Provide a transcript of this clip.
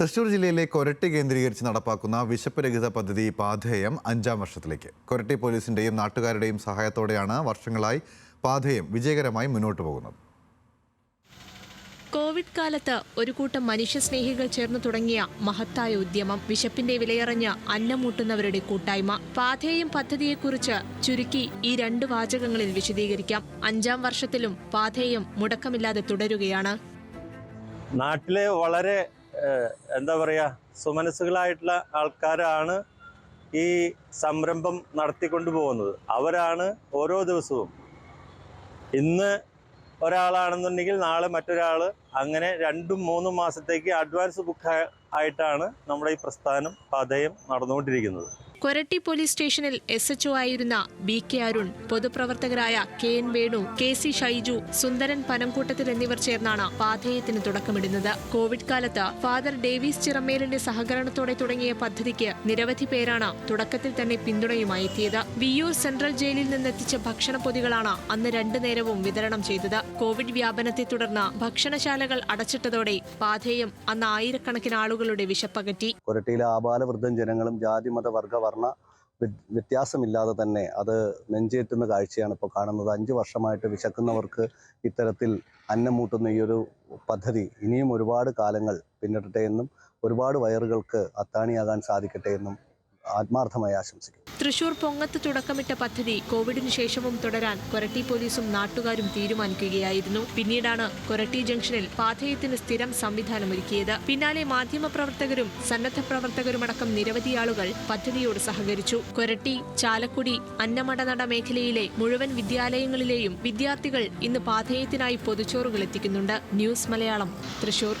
തൃശൂർ ജില്ലയിലെ കൊരട്ടി കേന്ദ്രീകരിച്ച് നടപ്പാക്കുന്ന വിശപ്പ് രഹിത പദ്ധതി പാധേയം അഞ്ചാം വർഷത്തിലേക്ക്. കൊരട്ടി പോലീസിന്റെയും നാട്ടുകാരുടെയും സഹായത്തോടെയാണ് വർഷങ്ങളായി പാധേയം വിജയകരമായി മുന്നോട്ട് പോകുന്നത്. കോവിഡ് കാലത്ത് ഒരു കൂട്ടം മനുഷ്യസ്നേഹികൾ ചേർന്ന് തുടങ്ങിയ മഹത്തായ ഉദ്യമം വിശപ്പിന്റെ വിലയറിഞ്ഞ് അന്നമൂട്ടുന്നവരുടെ കൂട്ടായ്മ. പാധേയം പദ്ധതിയെക്കുറിച്ച് ചുരുക്കി ഈ രണ്ട് വാചകങ്ങളിൽ വിശദീകരിക്കാം. അഞ്ചാം വർഷത്തിലും പാധേയം മുടക്കമില്ലാതെ തുടരുകയാണ്. നാട്ടിലെ വളരെ എന്താ പറയുക സുമനസ്സുകളായിട്ടുള്ള ആൾക്കാരാണ് ഈ സംരംഭം നടത്തിക്കൊണ്ടു പോകുന്നത്. അവരാണ് ഓരോ ദിവസവും ഇന്ന് ഒരാളാണെന്നുണ്ടെങ്കിൽ നാളെ മറ്റൊരാൾ അങ്ങനെ രണ്ടും മൂന്നും മാസത്തേക്ക് അഡ്വാൻസ് ബുക്ക് ആയിട്ടാണ് നമ്മുടെ ഈ പ്രസ്ഥാനം പാതയം നടന്നുകൊണ്ടിരിക്കുന്നത്. കൊരട്ടി പോലീസ് സ്റ്റേഷനിൽ എസ് എച്ച്ഒ ആയിരുന്ന B K Arun പൊതുപ്രവർത്തകരായ K N Venu K C Shaiju Sundaran പനംകൂട്ടത്തിൽ എന്നിവർ ചേർന്നാണ് പാഥേയത്തിന് തുടക്കമിടുന്നത്. കോവിഡ് കാലത്ത് ഫാദർ ഡേവിസ് ചിറമേലിന്റെ സഹകരണത്തോടെ തുടങ്ങിയ പദ്ധതിക്ക് നിരവധി പേരാണ് തുടക്കത്തിൽ തന്നെ പിന്തുണയുമായി എത്തിയത് വിയൂർ സെൻട്രൽ ജയിലിൽ നിന്നെത്തിച്ച ഭക്ഷണ പൊതികളാണ് അന്ന് രണ്ടു നേരവും വിതരണം ചെയ്തത്. കോവിഡ് വ്യാപനത്തെ തുടർന്ന് ഭക്ഷണശാലകൾ അടച്ചിട്ടതോടെ പാഥേയം അന്ന് ആയിരക്കണക്കിന് ആളുകളുടെ വിശപ്പകറ്റി. കൊരട്ടിയിലെ ആബാലവൃദ്ധം ജനങ്ങളും ജാതി മത വർഗ വർണ വ്യത്യാസമില്ലാതെ തന്നെ അത് നെഞ്ചേറ്റുന്ന കാഴ്ചയാണ് ഇപ്പോൾ കാണുന്നത്. അഞ്ച് വർഷമായിട്ട് വിശക്കുന്നവർക്ക് ഇത്തരത്തിൽ അന്നം മൂട്ടുന്ന ഈ ഒരു പദ്ധതി ഇനിയും ഒരുപാട് കാലങ്ങൾ പിന്നിടട്ടെ എന്നും ഒരുപാട് വയറുകൾക്ക് അത്താണിയാകാൻ സാധിക്കട്ടെ എന്നും ആത്മാർത്ഥമായി ആശംസിക്കുന്നു. തൃശൂർ പൊങ്ങത്ത് തുടക്കമിട്ട പദ്ധതി കോവിഡിന് ശേഷവും തുടരാൻ കൊരട്ടി പോലീസും നാട്ടുകാരും തീരുമാനിക്കുകയായിരുന്നു. പിന്നീടാണ് കൊരട്ടി ജംഗ്ഷനിൽ പാഥേയത്തിന് സ്ഥിരം സംവിധാനമൊരുക്കിയത് പിന്നാലെ മാധ്യമപ്രവർത്തകരും സന്നദ്ധ പ്രവർത്തകരുമടക്കം നിരവധി ആളുകൾ പദ്ധതിയോട് സഹകരിച്ചു. കൊരട്ടി ചാലക്കുടി അന്നമടനട മേഖലയിലെ മുഴുവൻ വിദ്യാലയങ്ങളിലെയും വിദ്യാർത്ഥികൾ ഇന്ന് പാഥേയത്തിനായി പൊതുച്ചോറുകൾ എത്തിക്കുന്നുണ്ട്. ന്യൂസ് മലയാളം തൃശൂർ.